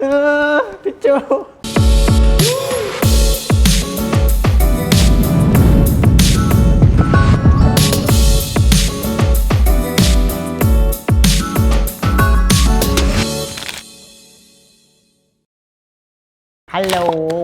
เออพี่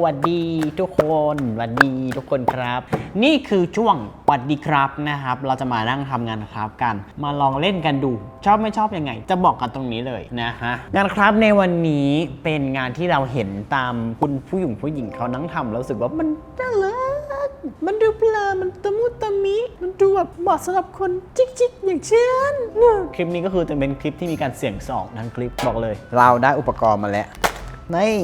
วัดดีทุกคนหวัดดีทุกคนครับ นี่คือช่วงหวัดดีครับนะครับ เราจะมานั่งทำงานครับกัน มาลองเล่นกันดู ชอบไม่ชอบยังไง จะบอกกันตรงนี้เลยนะฮะงานครับในวันนี้เป็นงานที่เราเห็นตามคุณผู้หญิงผู้หญิงเขานั่งทำแล้วรู้สึกว่ามันน่ารักมันดูปลามันตะมุตะมิมันดูแบบเหมาะสำหรับคนจิกๆ อย่างเช่นนคลิปนี้ก็คือจะเป็นคลิปที่มีการเสี่ยงสองทั้งคลิปบอกเลย เราได้อุปกรณ์มาแล้วนี่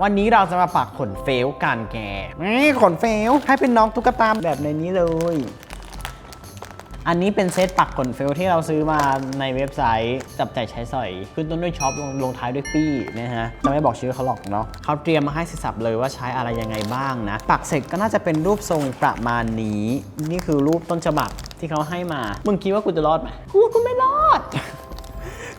วันนี้เราจะมาปักขนเฟลกันแกนี่ขนเฟลให้เป็นน้องตุ๊กตาแบบในนี้เลย อันนี้เป็นเซตปักขนเฟลที่เราซื้อมาในเว็บไซต์จับใจายใช้สอย ขึ้นต้นด้วยช็อปลงลงท้ายด้วยปี้นะฮะ จะไม่บอกชื่อเขาหรอกเนาะเขาเตรียมมาให้เสร็จสับเลยว่าใช้อะไรยังไงบ้างนะ ปักเสร็จก็น่าจะเป็นรูปทรงประมาณนี้ นี่คือรูปต้นฉบับที่เขาให้มา มึงคิดว่ากูจะรอดไหมกูว่ากูไม่รอด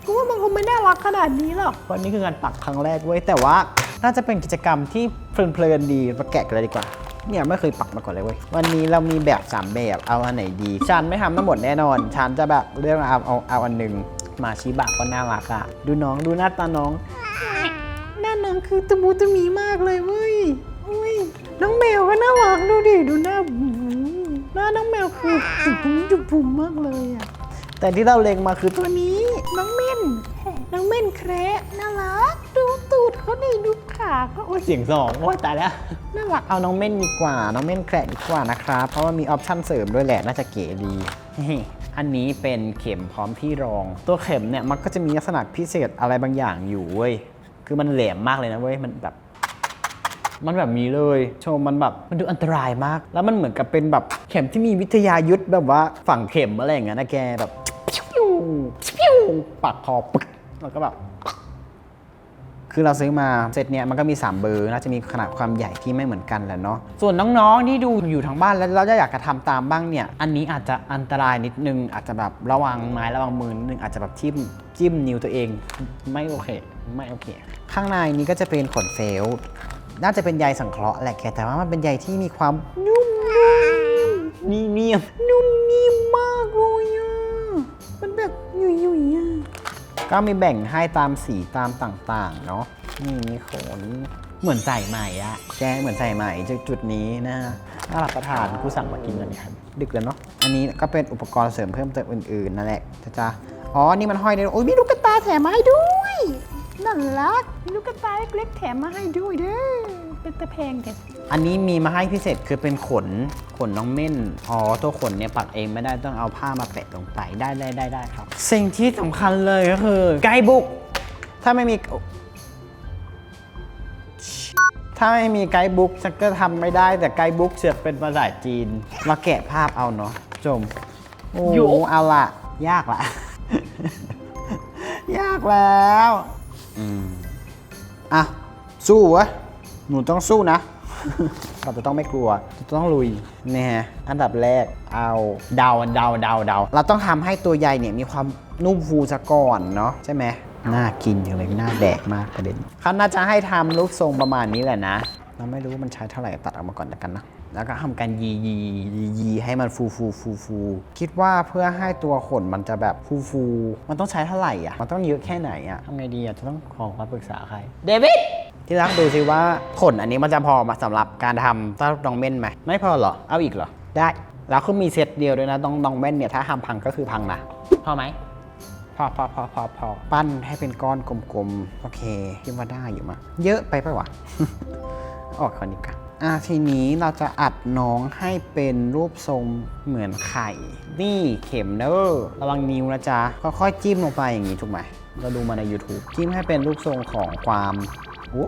กูว่ามันคงไม่น่ารักขนาดนี้หรอกวันนี้คือการปักครั้งแรกเว้ยแต่ว่า น่าจะเป็นกิจกรรมที่เพลินๆดีมาแกะกันเลยดีกว่า เนี่ยไม่เคยปักมาก่อนเลยเว้ย วันนี้เรามีแบบ 3 แบบเอาอันไหนดีฉันไม่ทำทั้งหมดแน่นอนฉันจะแบบเลือกเอาเอาเอาอันหนึ่งมาชิบะก็น่ารักอะดูน้องดูหน้าตาน้อง หน้าน้องคือตะมูตะมีมากเลยเว้ยอุ้ยน้องแมวก็น่ารักดูดิดูหน้าหน้าน้องแมวคือจุบผมจุบผมมากเลยอะแต่ที่เราเล็งมาคือตัวนี้น้องเม่นน้องเม่นแคระน่ารัก ดูตูดเขาดิดู ขาเขาโอ้ยเสียงสองโอ้ยตายแล้วน่ารักเอาน้องเม่นดีกว่า น้องเม่นแคระดีกว่านะครับ เพราะว่ามีออปชั่นเสริมด้วยแหละน่าจะเก๋ดีอันนี้เป็นเข็มพร้อมที่รอง ตัวเข็มเนี่ยมันก็จะมีลักษณะพิเศษอะไรบางอย่างอยู่เว้ยคือมันแหลมมากเลยนะเว้ยมันแบบ มันแบบนี้เลยโชว์มันแบบมันดูอันตรายมาก แล้วมันเหมือนกับเป็นแบบเข็มที่มีวิทยายุทธแบบว่าฝั่งเข็มอะไรอย่างเงี้ยนะแกแบบปิ้วปิ้วปักคอปึ๊กแล้วก็แบบ คือเราซื้อมาเซตเนี้ยมันก็มี 3 เบอร์น่าจะมีขนาดความใหญ่ที่ไม่เหมือนกันแหละเนาะส่วนน้องๆที่ดูอยู่ทางบ้านแล้วเราจะอยากจะทำตามบ้างเนี่ยอันนี้อาจจะอันตรายนิดนึง อาจจะแบบระวังไม้ระวังมือนิดนึงอาจจะแบบจิ้มจิ้มนิ้วตัวเอง ไม่โอเค ไม่โอเค ข้างในนี้ก็จะเป็นขนเฟลน่าจะเป็นใยสังเคราะห์แหละแกแต่ว่ามันเป็นใยที่มีความนุ่มนี่ยมนุ่มนิ่มมากเลยอะมันแบบยุ่ยยุ่ยๆอะ ก็มีแบ่งให้ตามสีตามต่างๆ เนาะนี่มีขนเหมือนใส่ใหม่อะแกเหมือนใส่ใหม่จุดจุดนี้นะน่ารับประทานกูสั่งมากินกันครับดึกแล้วเนาะอันนี้ก็เป็นอุปกรณ์เสริมเพิ่มเติมอื่นๆนั่นแหละจ้ะจ้าอ๋อ นี่มันห้อยได้วยโอ้ยมีลูกกระตาแถมมาให้ด้วยน่ารักมีลูกกระต่ายเล็กๆแถมมาให้ด้วยเด้อเป็นตะแพงแก อันนี้มีมาให้พิเศษคือเป็นขนขนน้องเม่นอ๋อตัวขนเนี่ยปักเองไม่ได้ต้องเอาผ้ามาแปะลงไปได้ได้ได้ได้ครับ สิ่งที่สำคัญเลยก็คือไกด์บุ๊กถ้าไม่มีถ้าไม่มีไกด์บุ๊กฉันก็ทำไม่ได้แต่ไกด์บุ๊กเสือกเป็นภาษาจีน มาแกะภาพเอาเนาะจมโอ้โหเอาละยากละ ยากแล้ว อืม อะ สู้วะหนูต้องสู้นะ เราจะต้องไม่กลัวจะต้องลุยนี่ฮะอันดับแรกเอาเดาเดาเดาเดาเราต้องทำให้ตัวใยเนี่ยมีความนุ่มฟูซะก่อนเนาะใช่ไหมน่ากินอย่างเลยน่าแดกมากประเด็นเขาน่าจะให้ทำรูปทรงประมาณนี้แหละนะ เราไม่รู้ว่ามันใช้เท่าไหร่ตัดออกมาก่อนแล้วกันนะแล้วก็ทำการยียียียีให้มันฟูฟูฟูฟูคิดว่าเพื่อให้ตัวขนมันจะแบบฟูฟูมันต้องใช้เท่าไหร่อะมันต้องเยอะแค่ไหนอะทำไงดีอะจะต้องขอความปรึกษาใครเดวิด ที่รักดูสิว่าขนอันนี้มันจะพอมาสำหรับการทำต้าดองเม่นไหมไม่พอเหรอ เอาอีกเหรอ ได้ แล้วก็มีเซตเดียวด้วยนะดองดองเม่นเนี่ยถ้าทำพังก็คือพังนะ พอไหมพอพอพอพอพอปั้นให้เป็นก้อนกลมๆ โอเคคิดว่าได้อยู่มาเยอะไปปะวะ ออกคนนี้กันอะทีนี้เราจะอัดน้องให้เป็นรูปทรงเหมือนไข่ นี่เข็มเนอะระวังนิ้วนะจ๊ะ ค่อยๆจิ้มลงไปอย่างนี้ถูกไหม เราดูมาใน YouTube จิ้มให้เป็นรูปทรงของความโอ้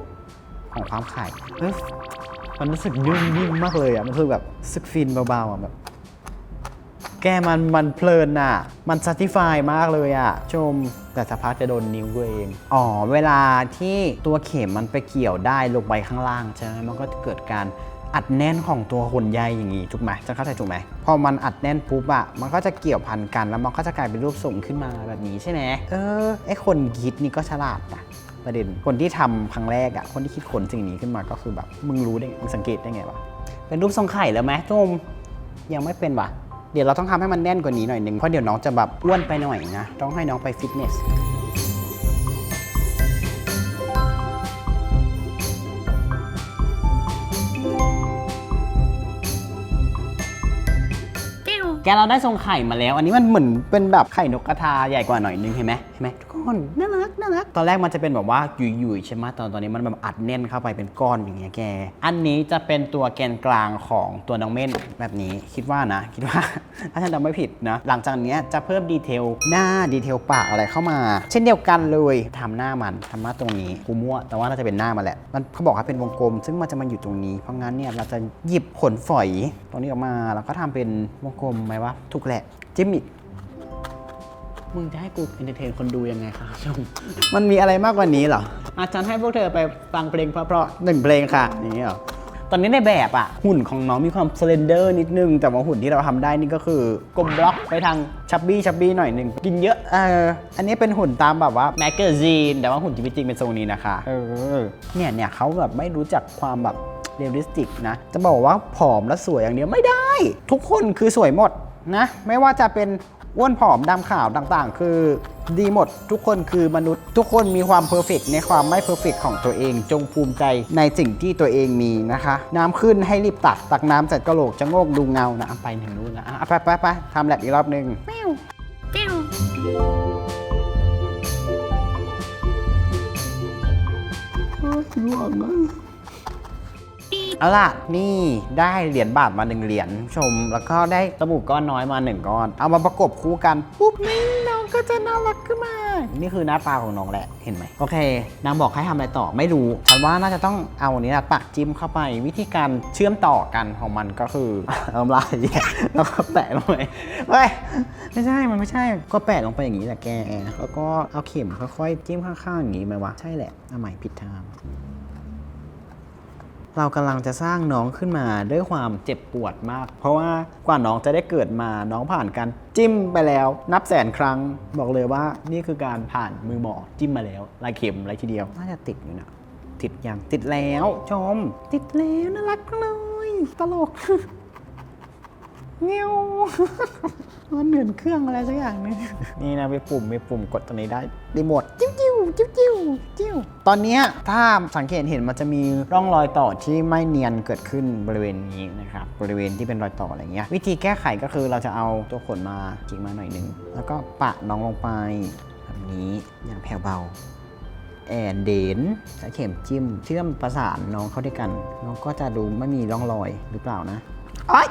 ของความไข่เอ้ยมันรู้สึกนุ่มนิ่มมากเลยอะ มันคือแบบสึกฟินเบาๆอะแบบ แกมันมันเพลินอะ มันสัติฟายมากเลยอะ ชม แต่สักพักจะโดนนิ้วตัวเอง อ๋อ เวลาที่ตัวเข็มมันไปเกี่ยวได้ลงไปข้างล่างใช่ไหมมันก็จะเกิดการอัดแน่นของตัวขนใยอย่างนี้ถูกไหมจะเข้าใจถูกไหมพอมันอัดแน่นปุ๊บอะมันก็จะเกี่ยวพันกันแล้วมันก็จะกลายเป็นรูปทรงขึ้นมาแบบนี้ใช่ไหมเออไอคนคิดนี่ก็ฉลาดนะ ประเด็น คนที่ทำครั้งแรกอะคนที่คิดค้นสิ่งนี้ขึ้นมาก็คือแบบมึงรู้ได้ไงมึงสังเกตได้ไงวะเป็นรูปทรงไข่แล้วไหมทุมยังไม่เป็นวะเดี๋ยวเราต้องทำให้มันแน่นกว่านี้หน่อยหนึ่งเพราะเดี๋ยวน้องจะแบบอ้วนไปหน่อยนะต้องให้น้องไปฟิตเนสแกเราได้ทรงไข่มาแล้ว อันนี้มันเหมือนเป็นแบบไข่นกกระทาใหญ่กว่าหน่อยนึงเห็นไหมเห็นไหมทุกคน น่ารักน่ารักตอนแรกมันจะเป็นแบบว่าหยุยๆใช่ไหมตอนตอนนี้มันแบบอัดแน่นเข้าไปเป็นก้อนอย่างเงี้ยแก อันนี้จะเป็นตัวแกนกลางของตัวน้องเม่นแบบนี้คิดว่านะ คิดว่าถ้าฉันจำไม่ผิดนะ หลังจากนี้จะเพิ่มดีเทลหน้าดีเทลปากอะไรเข้ามา เช่นเดียวกันเลยทำหน้ามันทำหน้าตรงนี้กูมั่วแต่ว่าน่าจะเป็นหน้ามันแหละมันเขาบอกว่าเป็นวงกลม ซึ่งมันจะมาอยู่ตรงนี้ เพราะงั้นเนี่ยเราจะหยิบขนฝอยตรงนี้ออกมาแล้วก็ทำเป็นวงกลมไหมวะถูกแหละจิ้มอีก มึงจะให้กูเอนเตอร์เทนคนดูยังไงคะชม มันมีอะไรมากกว่านี้เหรอ อาจารย์ให้พวกเธอไปฟังเพลงเพราะๆหนึ่งเพลงค่ะ อย่างนี้เหรอ ตอนนี้ในแบบอะหุ่นของน้องมีความสเลนเดอร์นิดนึง แต่ว่าหุ่นที่เราทำได้นี่ก็คือกลมบล็อกไปทางชับบี้ชับบี้หน่อยหนึ่งกินเยอะเอออันนี้เป็นหุ่นตามแบบว่าแมกกาซีนแต่ว่าหุ่นจริงๆเป็นทรงนี้นะคะเออเนี่ยเนี่ยเขาแบบไม่รู้จักความแบบเรียลลิสติกนะ จะบอกว่าผอมและสวยอย่างเดียวไม่ได้ ทุกคนคือสวยหมดนะ ไม่ว่าจะเป็น อ้วนผอมดำขาวต่างๆ คือดีหมดทุกคนคือมนุษย์ ทุกคนมีความเพอร์เฟกในความไม่เพอร์เฟกของตัวเอง จงภูมิใจในสิ่งที่ตัวเองมีนะคะ น้ำขึ้นให้รีบตัก ตักน้ำเสร็จกระโหลกจะโงกดูเงานะเอาไปถึงนู้นนะอะไปไปไปทำแลบอีกรอบหนึ่ง เอาล่ะ นี่ได้เหรียญบาทมาหนึ่งเหรียญชม แล้วก็ได้สบู่ก้อนน้อยมาหนึ่งก้อน เอามาประกบคู่กัน ปุ๊บนี่น้องก็จะน่ารักขึ้นมา นี่คือหน้าตาของน้องแหละ เห็นไหม โอเค นางบอกให้ทำอะไรต่อ ไม่รู้ ฉันว่าน่าจะต้องเอาอันนี้นะปักจิ้มเข้าไป วิธีการเชื่อมต่อกันของมันก็คือเอาลายแยะแล้วก็แปะลงไปเฮ้ย ไม่ใช่ มันไม่ใช่ ก็แปะลงไปอย่างนี้แหละแก แล้วก็เอาเข็มค่อยๆจิ้มข้างๆอย่างนี้ไหมวะ ใช่แหละเอาใหม่ผิดทาง เรากำลังจะสร้างน้องขึ้นมาด้วยความเจ็บปวดมาก เพราะว่ากว่าน้องจะได้เกิดมาน้องผ่านการจิ้มไปแล้ว นับแสนครั้งบอกเลยว่านี่คือการผ่านมือหมอจิ้มมาแล้วลายเข็มลายทีเดียวน่าจะติดอยู่นะติดยังติดแล้วชม ติดแล้วน่ารักเลยตลก เงี้ยวมันเหมือนเครื่องอะไรสักอย่างนึงนี่นะมีปุ่มมีปุ่มกดตรงนี้ได้รีโมทจิ้วจิ้วจิ้วจิ้วจิ้วตอนเนี้ยถ้าสังเกตเห็นมันจะมีร่องรอยต่อที่ไม่เนียนเกิดขึ้นบริเวณนี้นะครับบริเวณที่เป็นรอยต่ออะไรเงี้ยวิธีแก้ไขก็คือเราจะเอาตัวขนมาจิกมาหน่อยหนึง แล้วก็ปะน้องลงไปแบบนี้อย่างแผ่วเบาแอนเดนใช้เข็มจิ้มเชื่อมประสานน้องเข้าด้วยกัน น้องก็จะดูไม่มีร่องรอยหรือเปล่านะโอ๊ย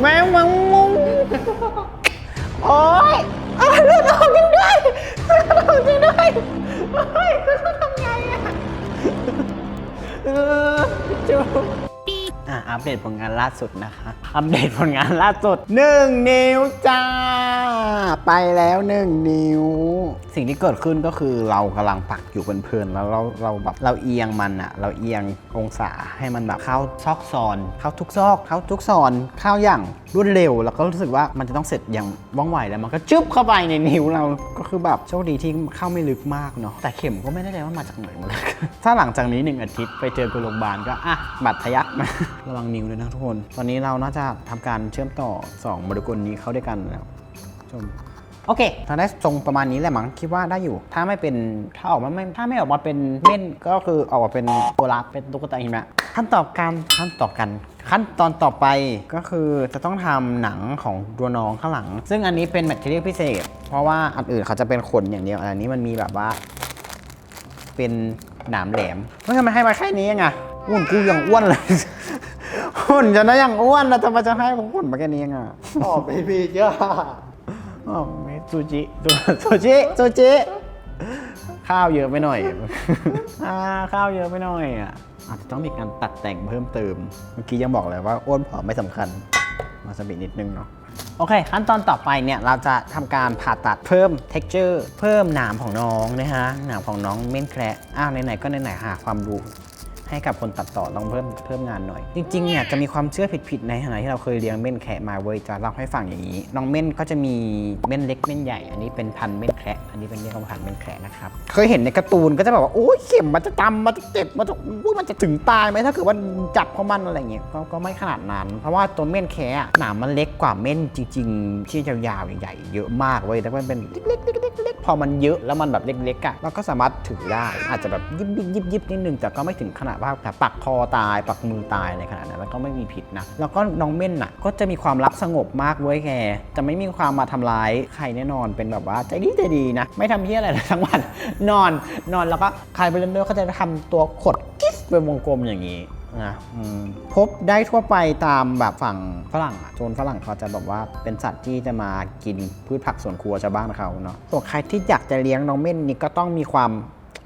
แมวมังมุงโอ๊ยอ้าวเลือดออกจริงด้วยเลือดออกจริงด้วยโอ๊ยจะทำไงอะเออจูอะอัปเดตผลงานล่าสุดนะคะ อัปเดตผลงานล่าสุด 1 นิ้วจ้า ไปแล้ว1นิ้ว สิ่งที่เกิดขึ้นก็คือเรากำลังปักอยู่เพลินๆแล้วเราเราแบบเราเอียงมันอะเราเอียงองศาให้มันแบบเข้าซอกซอน เข้าทุกซอก เข้าทุกซอนเข้าอย่างรวดเร็ว แล้วก็รู้สึกว่ามันจะต้องเสร็จอย่างว่องไวแล้วมันก็จึ๊บเข้าไปในนิ้วเราก็คือแบบโชคดีที่เข้าไม่ลึกมากเนาะแต่เข็มก็ไม่ได้ใจว่ามาจากไหนเหมือนกันถ้าหลังจากนี้หนึ่งอาทิตย์ไปเจอกูโรงพยาบาลก็อะบัตรทะยักนะระวังนิ้วด้วยนะทุกคน ตอนนี้เราน่าจะทำการเชื่อมต่อสองโมเลกุลนี้เข้าด้วยกันแล้ว ชมโอเคถ้าได้ทรงประมาณนี้แหละมั้งคิดว่าได้อยู่ ถ้าไม่เป็นถ้าออกมาไม่ถ้าไม่ออกมาเป็นเม่นก็คือออกมาเป็นตัวรับเป็นตุ๊กตาหิมะขั้นตอนการขั้นตอนกันขั้นตอนต่อไปก็คือจะต้องทำหนังของตัวน้องข้างหลัง ซึ่งอันนี้เป็นแมทเทียลพิเศษ เพราะว่าอันอื่นเขาจะเป็นขนอย่างเดียวอันนี้มันมีแบบว่า เป็นหนามแหลมไม่ทำไมให้มาแค่นี้เองอะหุ่นกูยังอ้วนเลยหุ่นจะนะยังอ้วนนะทำไมจะให้หุ่นมาแค่นี้เองอะตอบไปพี่จ้าอ๋ อเมซูจิซูซูจิซูจิข้าวเยอะไปหน่อยอ่าข้าวเยอะไปหน่อยอะอาจจะต้องมีการตัดแต่งเพิ่มเติม เมื่อกี้ยังบอกเลยว่าอ้วนผอมไม่สำคัญ มาสบินิดนึงเนาะโอเค ขั้นตอนต่อไปเนี่ยเราจะทำการผ่าตัดเพิ่ม texture เพิ่มหนามของน้องนะฮะหนามของน้องเม่นแคระอ้าวไหนๆก็ไหนๆหาความรู้ ให้กับคนตัดต่อต้องเพิ่มเพิ่มงานหน่อย จริงๆเนี่ยจะมีความเชื่อผิดๆในขณะที่เราเคยเลี้ยงเม่นแคะมาเว้ยจะเล่าให้ฟังอย่างนี้น้องเม่นก็จะมีเม่นเล็กเม่นใหญ่ อันนี้เป็นพันเม่นแคะอันนี้เป็นเรียกว่าพันเม่นแคะนะครับเคยเห็นในการ์ตูนก็จะแบบว่าโอ้ยเข็มมันจะจำมันจะเจ็บมันจะอุ้ยมันจะถึงตายไหมถ้าเกิดว่าจับเพราะมันอะไรเงี้ยก็ก็ไม่ขนาดนั้น เพราะว่าตัวเม่นแคะหนามมันเล็กกว่าเม่นจริง ๆ ที่ยาวๆใหญ่ๆเยอะมากเว้ยแต่ว่ามันเป็นเล็กๆๆๆๆพอมันเยอะแล้วมันแบบเล็กๆอะเราก็สามารถถือได้อาจจะแบบยิบยิบยิบยิบนิดนึงแต่ก็ไม่ถึงขนาดว่าแบบปักคอตาย ปักมือตายอะไรขนาดนั้นแล้วก็ไม่มีผิดนะ แล้วก็น้องเม่นน่ะก็จะมีความรักสงบมากเว้ยแกจะไม่มีความมาทำร้ายใครแน่นอนเป็นแบบว่าใจดีใจดีนะ ไม่ทำเพี้ยอะไรเลยทั้งวันนอนนอนแล้วก็ใครไปเล่นด้วยเขาจะทำตัวขดกิ๊สเป็นวงกลมอย่างนี้นะพบได้ทั่วไปตามแบบฝั่งฝรั่งอะโซนฝรั่งเขาจะแบบว่าเป็นสัตว์ที่จะมากินพืชผักสวนครัวชาวบ้านเขาเนาะส่วนใครที่อยากจะเลี้ยงน้องเม่นนี่ก็ต้องมีความ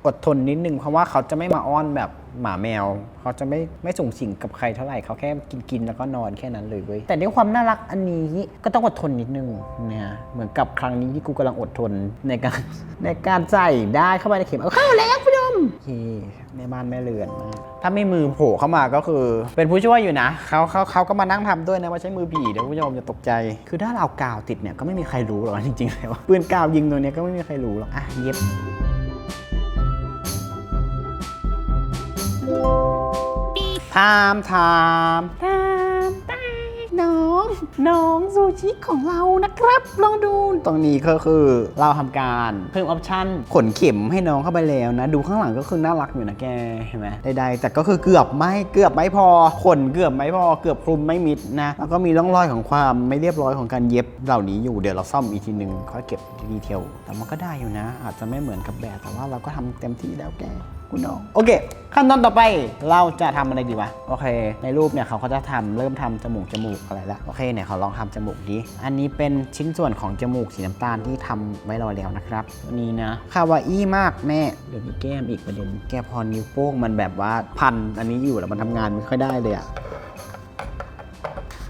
อดทนนิดนึงเพราะว่าเขาจะไม่มาอ้อนแบบ หมาแมวเขาจะไม่ไม่ส่งสิ่งกับใครเท่าไหร่เขาแค่กินกินแล้วก็นอนแค่นั้นเลยเว้ยแต่ด้วยความน่ารักอันนี้ก็ต้องอดทนนิดนึงเนี่ยเหมือนกับครั้งนี้ที่กูกำลังอดทนในการในการใส่ได้เข้าไปในเข็มเอาเข้าแล้วคุณผู้ชมโอเคแม่บ้านแม่เรือนมากถ้าไม่มือโผล่เข้ามาก็คือ เป็นผู้ช่วยอยู่นะเขาเขาเขาก็มานั่งทำด้วยนะว่าใช้มือผีเดี๋ยวคุณผู้ชมจะตกใจ คือถ้าเรากาวติดเนี่ยก็ไม่มีใครรู้หรอกจริงๆแล้วปืนกาวยิงตัวเนี้ยก็ไม่มีใครรู้หรอกอะเย็บ ถามถามถามตายน้อง น้องซูชิของเรานะครับ ลองดู ตรงนี้ก็คือเราทำการเพิ่มออปชั่นขนเข็มให้น้องเข้าไปแล้วนะ ดูข้างหลังก็คือน่ารักอยู่นะแกเห็นไหมใดๆแต่ก็คือเกือบไม่เกือบไม่พอขนเกือบไม่พอเกือบคลุมไม่มิดนะ แล้วก็มีร่องรอยของความไม่เรียบร้อยของการเย็บเหล่านี้อยู่เดี๋ยวเราซ่อมอีกทีหนึ่งค่อยเก็บดีเทลแต่มันก็ได้อยู่นะ อาจจะไม่เหมือนกับแบบแต่ว่าเราก็ทำเต็มที่แล้วแก คุณน้องโอเค ขั้นตอนต่อไปเราจะทำอะไรดีวะโอเค ในรูปเนี่ยเขาก็จะทำเริ่มทำจมูกจมูกอะไรละโอเคเนี่ยเขาลองทำจมูกดิอันนี้เป็นชิ้นส่วนของจมูกสีน้ำตาลที่ทำไว้รอแล้วนะครับนี้นะคาวาอี้มากแม่เดี๋ยวนี้แก้มอีกประเด็นแกพอนิ้วโป้งมันแบบว่าพันอันนี้อยู่แล้วมันทำงานไม่ค่อยได้เลยอะ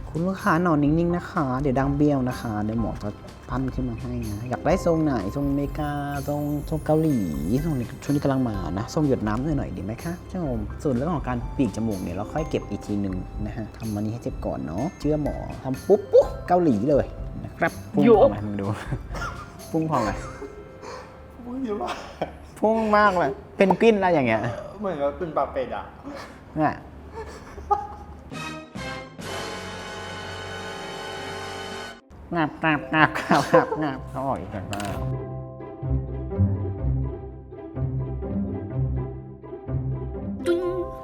คุณลูกค้านอนนิ่งๆนะคะ เดี๋ยวดังเบี้ยวนะคะเดี๋ยวหมอจะ พันขึ้นมาให้นะ อยากได้ทรงไหนทรงอเมริกาทรงทรงเกาหลีทรงนี้ช่วงนี้กำลังมานะทรงหยดน้ำหน่อยๆดีไหมคะเจ้าชมส่วนเรื่องของการปีกจมูกเนี่ยเราค่อยเก็บอีกทีหนึ่งนะฮะทำมันนี้ให้เจ็บก่อนเนาะเชื่อหมอทำปุ๊บปุ๊บเกาหลีเลยนะครับพุ่งพอไหมมึงดูพุ่งพอไหมมึงเยอะมากพุ่งมากเลยเป็นกวินอะไรอย่างเงี้ยเหมือนกับเป็นปลาเป็ดอะเนี่ย งับงับงับงับงับงับเขาออกอีกแล้ว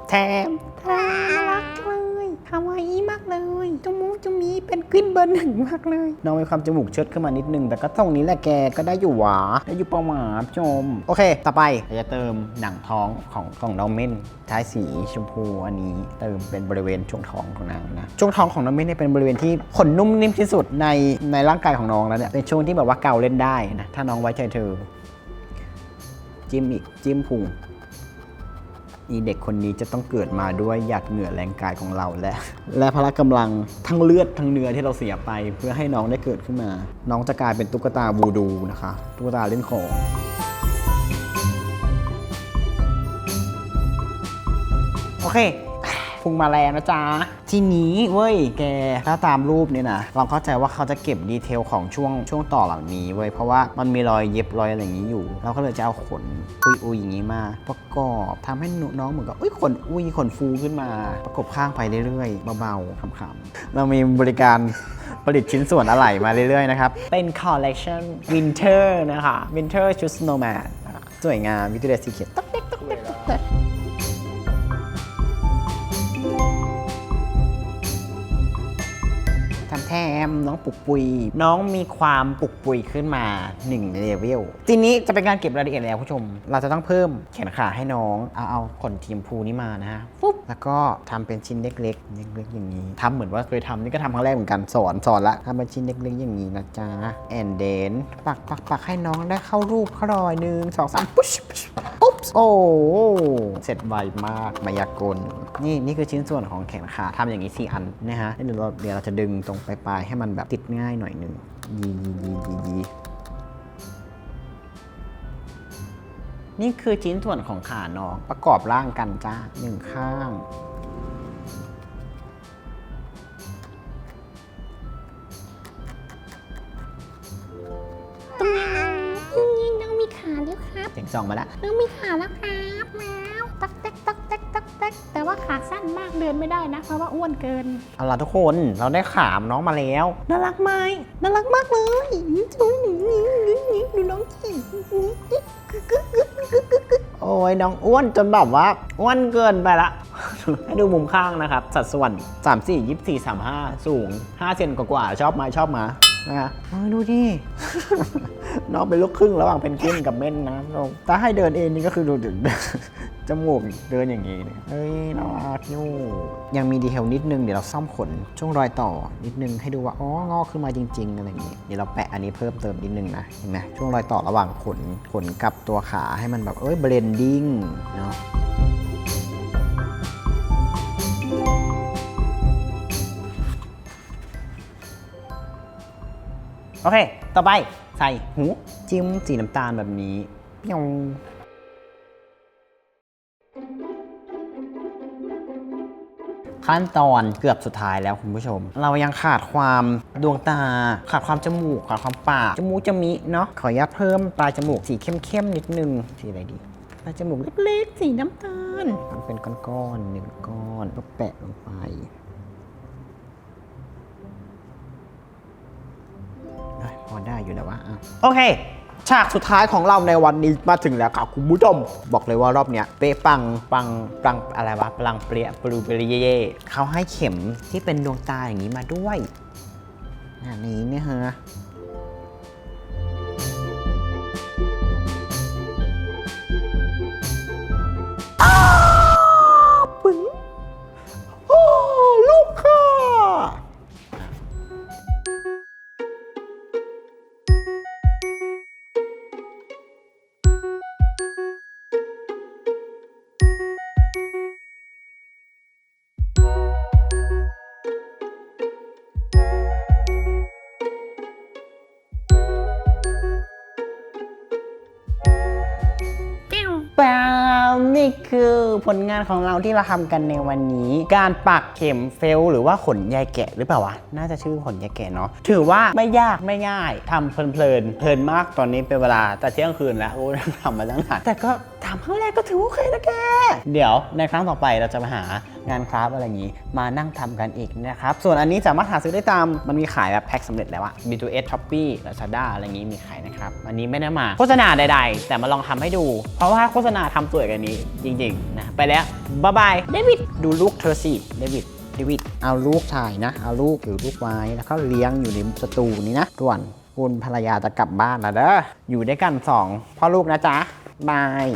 แถมน่ารักเลย คาวาอีมากเลยจมูกจมีเป็นกวินเบอร์หนึ่งมากเลย น้องมีความจมูกเชิดขึ้นมานิดนึง แต่ก็ตรงนี้แหละแกก็ได้อยู่หวาได้อยู่ประมาณชม โอเค ต่อไปจะเติมหนังท้องของของน้องเม่นใช้สีชมพูอันนี้ เติมเป็นบริเวณช่วงท้องของนางนะช่วงท้องของน้องเม่นเนี่ยเป็นบริเวณที่ขนนุ่มนิ่มที่สุดในในร่างกายของน้องแล้วเนี่ยเป็นช่วงที่แบบว่าเกาเล่นได้นะถ้าน้องไว้ใจเธอจิ้มอีกจิ้มพุง อีเด็กคนนี้จะต้องเกิดมาด้วยหยาดเหงื่อแรงกายของเราและ และพละกำลังทั้งเลือดทั้งเนื้อที่เราเสียไป เพื่อให้น้องได้เกิดขึ้นมา น้องจะกลายเป็นตุ๊กตาบูดูนะคะตุ๊กตาเล่นของโอเค พุงมาแรงนะจ๊ะ ทีนี้เว้ยแกถ้าตามรูปเนี่ยนะเราเข้าใจว่าเขาจะเก็บดีเทลของช่วงช่วงต่อเหล่านี้เว้ยเพราะว่ามันมีรอยเย็บรอยอะไรอย่างนี้อยู่ เราก็เลยจะเอาขนอุยอุยอย่างนี้มาประกอบทำให้น้องเหมือนกับอุ้ยขนอุยขนฟูขึ้นมา ประกบข้างไปเรื่อยๆเบาๆขำๆเรามีบริการผลิตชิ้นส่วนอะไหล่มาเรื่อยๆนะครับ เป็น collection winter นะคะ winter ชุด snowman นสวยงามวิตเตอร์ซีเคียตกเด็กตกเด็กตกเด็ก แทมน้องปุกปุย น้องมีความปุกปุยขึ้นมา1เลเวลทีนี้จะเป็นการเก็บรายละเอียดแล้วผู้ชม เราจะต้องเพิ่มแขนขาให้น้อง เอาเอาขนทีมพูนี้มานะฮะปุ๊บแล้วก็ทำเป็นชิ้นเล็กๆเล็กๆอย่างนี้ทำเหมือนว่าเคยทำนี่ก็ทำครั้งแรกเหมือนกันสอนสอนละทำเป็นชิ้นเล็กๆอย่างนี้นะจ๊ะแอนเดนปักปักปักให้น้องได้เข้ารูปเข้ารอยหนึ่งสองสามปุ๊บปุ๊บโอ้เสร็จไวมากมายากลนี่นี่คือชิ้นส่วนของแขนขาทำอย่างนี้สี่อันนะฮะเดี๋ยวเราเดี๋ยวเราจะดึงตรงปลายๆให้มันแบบติดง่ายหน่อยหนึ่งยียียียียีนี่คือชิ้นส่วนของขาน้องประกอบร่างกันจ้าหนึ่งข้างตรงนี้น้องมีขาแล้วครับเสียงสองมาแล้ว น้องมีขาแล้วครับแล้ ว่าขาสั้นมากเดินไม่ได้นะ เพราะว่าอ้วนเกิน เอาล่ะทุกคนเราได้ขามน้องมาแล้ว น่ารักไหมน่ารักมากเลยดูน้องขี่โอ้ยน้องอ้วนจนแบบว่าอ้วนเกินไปละ ให้ดูมุมข้างนะครับ สัดส่วน 3 4 24 35 สูง 5 เซนกว่าๆชอบไหมชอบมา นะฮะเออดูดิ น้องเป็นลูกครึ่งระหว่างเป็นกวินกับเม่นนะน้องถ้าให้เดินเองนี่ก็คือดูถึงจมูกเดินอย่างนี้เนี่ยเฮ้ยน่ารักอยู่ยังมีดีเทลนิดนึง เดี๋ยวเราซ่อมขนช่วงรอยต่อนิดนึงให้ดูว่า อ๋อ งอกขึ้นมาจริง ๆ อะไรอย่างนี้ เดี๋ยวเราแปะอันนี้เพิ่มเติมนิดนึงนะ เห็นไหมช่วงรอยต่อระหว่างขนขนกับตัวขาให้มันแบบ เอ้ยเบลนดิ้งเนาะ โอเค ต่อไปใส่หูจิ้มสีน้ำตาลแบบนี้เปียวขั้นตอนเกือบสุดท้ายแล้วคุณผู้ชม เรายังขาดความดวงตา ขาดความจมูก ขาดความปาก จมูกจะมีเนาะ ขออนุญาตเพิ่มปลายจมูกสีเข้มๆนิดนึง สีอะไรดี ปลายจมูกเล็กๆ สีน้ำตาลทำเป็นก้อนๆหนึ่งก้อนก็แปะลงไป อ้ยพอได้อยู่แล้วว่าโอเค ฉากสุดท้ายของเราในวันนี้มาถึงแล้วครับคุณผู้ชมบอกเลยว่ารอบเนี้ยเป๊ะปังปังปังอะไรวะปังเปรี้ยปลูเปรีเย่เขาให้เข็มที่เป็นดวงตาอย่างนี้มาด้วยอันนี้เนี่ยฮะ ลงานของเราที่เราทำกันในวันนี้ การปักเข็มเฟลหรือว่าขนใยแกะหรือเปล่าวะน่าจะชื่อขนใยแกะเนาะถือว่าไม่ยากไม่ง่ายทำเพลินเพลินเพลินมากตอนนี้เป็นเวลาแต่เที่ยงคืนแล้วโอ้ทำมาตั้งนานแต่ก็ ทำครั้งแรกก็ถือว่าโอเคนะแก เดี๋ยวในครั้งต่อไปเราจะมาหางานคราฟต์อะไรอย่างนี้ มานั่งทำกันอีกนะครับ ส่วนอันนี้สามารถหาซื้อได้ตามมันมีขายแบบแพ็คสำเร็จแล้วอะ B2S Shopee Lazada อะไรอย่างนี้มีขายนะครับ อันนี้ไม่ได้มาโฆษณาใดๆ แต่มาลองทำให้ดู เพราะว่าโฆษณาทำสวยกันนี้จริงๆนะไปแล้วบ๊ายบายเดวิดดูลูกเธอสิเดวิดเดวิดเอาลูกถ่ายนะ เอาลูกถือลูกไว้แล้วก็เลี้ยงอยู่ในสตูนี้นะส่วนคุณภรรยาจะกลับบ้านแล้วเด้ออยู่ด้วยกันสองพ่อลูกนะจ๊ะบาย